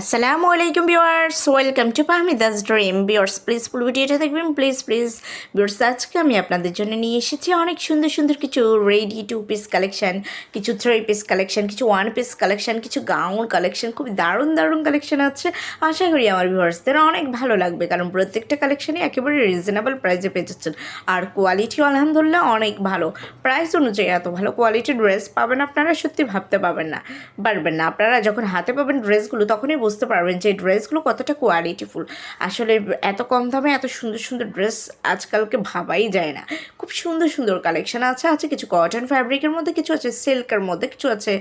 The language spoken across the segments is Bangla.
আসসালামু আলাইকুম ভিউয়ার্স ওয়েলকাম টু পাহমিদাস ড্রিম ভিউয়ার্স প্লিজ ফুল ভিডিওটা দেখবেন। প্লিজ প্লিজ ভিউয়ার্স আজকে আমি আপনাদের জন্য নিয়ে এসেছি অনেক সুন্দর সুন্দর কিছু রেডি টু পিস কালেকশান কিছু থ্রি পিস কালেকশন কিছু ওয়ান পিস কালেকশান কিছু গাউন কালেকশন খুব দারুণ দারুণ কালেকশন আছে। আশা করি আমার ভিউয়ার্সদের অনেক ভালো লাগবে, কারণ প্রত্যেকটা কালেকশনই একেবারে রিজনেবল প্রাইসে পেয়ে যাচ্ছেন। আর কোয়ালিটিও আলহামদুলিল্লাহ অনেক ভালো। প্রাইস অনুযায়ী এত ভালো কোয়ালিটির ড্রেস পাবেন আপনারা, সত্যি ভাবতে পাবেন না, পারবেন না। আপনারা যখন হাতে পাবেন ড্রেসগুলো তখনই বুঝতে পারবেন যে ড্রেসগুলো কতটা কোয়ালিটিফুল আসলে এত কম দামে এত সুন্দর সুন্দর ড্রেস আজকালকে ভাবাই যায় না। খুব সুন্দর সুন্দর কালেকশন আছে আছে কিছু কটন ফ্যাব্রিকের মধ্যে, কিছু আছে সিল্কের মধ্যে, কিছু আছে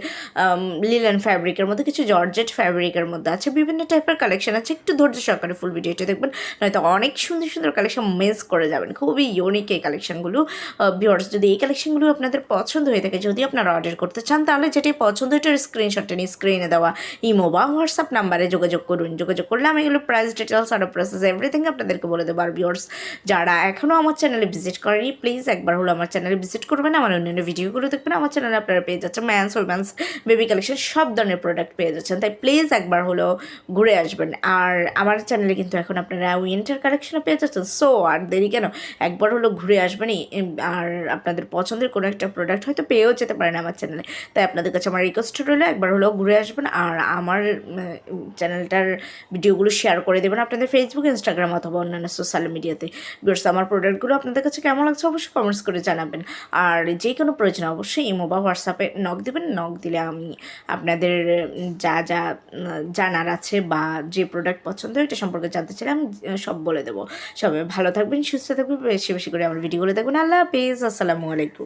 লিলেন ফ্যাব্রিকের মধ্যে, কিছু জর্জেট ফ্যাব্রিকের মধ্যে আছে, বিভিন্ন টাইপের কালেকশন আছে। একটু ধৈর্য সহকারে ফুল ভিডিওটা দেখবেন, নয়তো অনেক সুন্দর সুন্দর কালেকশন মিস করে যাবেন। খুবই ইউনিক এই কালেকশনগুলো ভিওর্স যদি এই কালেকশনগুলো আপনাদের পছন্দ হয়ে থাকে, যদি আপনারা অর্ডার করতে চান, তাহলে যেটি পছন্দ এটার স্ক্রিনশটটা নিয়ে স্ক্রিনে দেওয়া। ইমো বা হোয়াটসঅ্যাপ নাম্বারে যোগাযোগ করুন। যোগাযোগ করলে আমি এগুলো price details order process everything আপনাদেরকে বলে দেবো। আর ভিওর্স যারা এখনও আমার চ্যানেলে ভিজিট করেনি প্লিজ একবার হলো আমার চ্যানেলে ভিজিট করবেন। আমার অন্যান্য ভিডিওগুলো দেখবেন। আমার চ্যানেলে আপনারা পেয়ে যাচ্ছেন ম্যান্স উইমেন্স বেবি কালেকশন সব ধরনের প্রোডাক্ট পেয়ে যাচ্ছেন। তাই প্লিজ একবার হলো ঘুরে আসবেন। আর আমার চ্যানেলে কিন্তু এখন আপনারা উইন্টার কালেকশনও পেয়ে যাচ্ছেন। সো আর দেরি কেন? একবার হলো ঘুরে আসবেনই। আর আপনাদের পছন্দের কোনো একটা প্রোডাক্ট হয়তো পেয়েও যেতে পারেন আমার চ্যানেলে তাই আপনাদের কাছে আমার রিকোয়েস্ট রইল, একবার হলো ঘুরে আসবেন। আর আমার চ্যানেলটার ভিডিওগুলো শেয়ার করে দেবেন আপনাদের ফেসবুক ইনস্টাগ্রাম অথবা অন্যান্য সোশ্যাল মিডিয়াতে বিকজ আমার প্রোডাক্টগুলো আপনাদের কাছে কেমন লাগছে অবশ্যই কমেন্টস করে জানাবেন। আর যে কোনো প্রয়োজন অবশ্যই ইমো বা হোয়াটসঅ্যাপে নক দেবেন। নক দিলে আমি আপনাদের যা যা জানার আছে বা যে প্রোডাক্ট পছন্দ এটা সম্পর্কে জানতে চাইলে আমি সব বলে দেবো। সবাই ভালো থাকবেন, সুস্থ থাকবেন, বেশি বেশি করে আমার ভিডিওগুলো দেখবেন। আল্লাহ হাফিজ। আসসালামু আলাইকুম।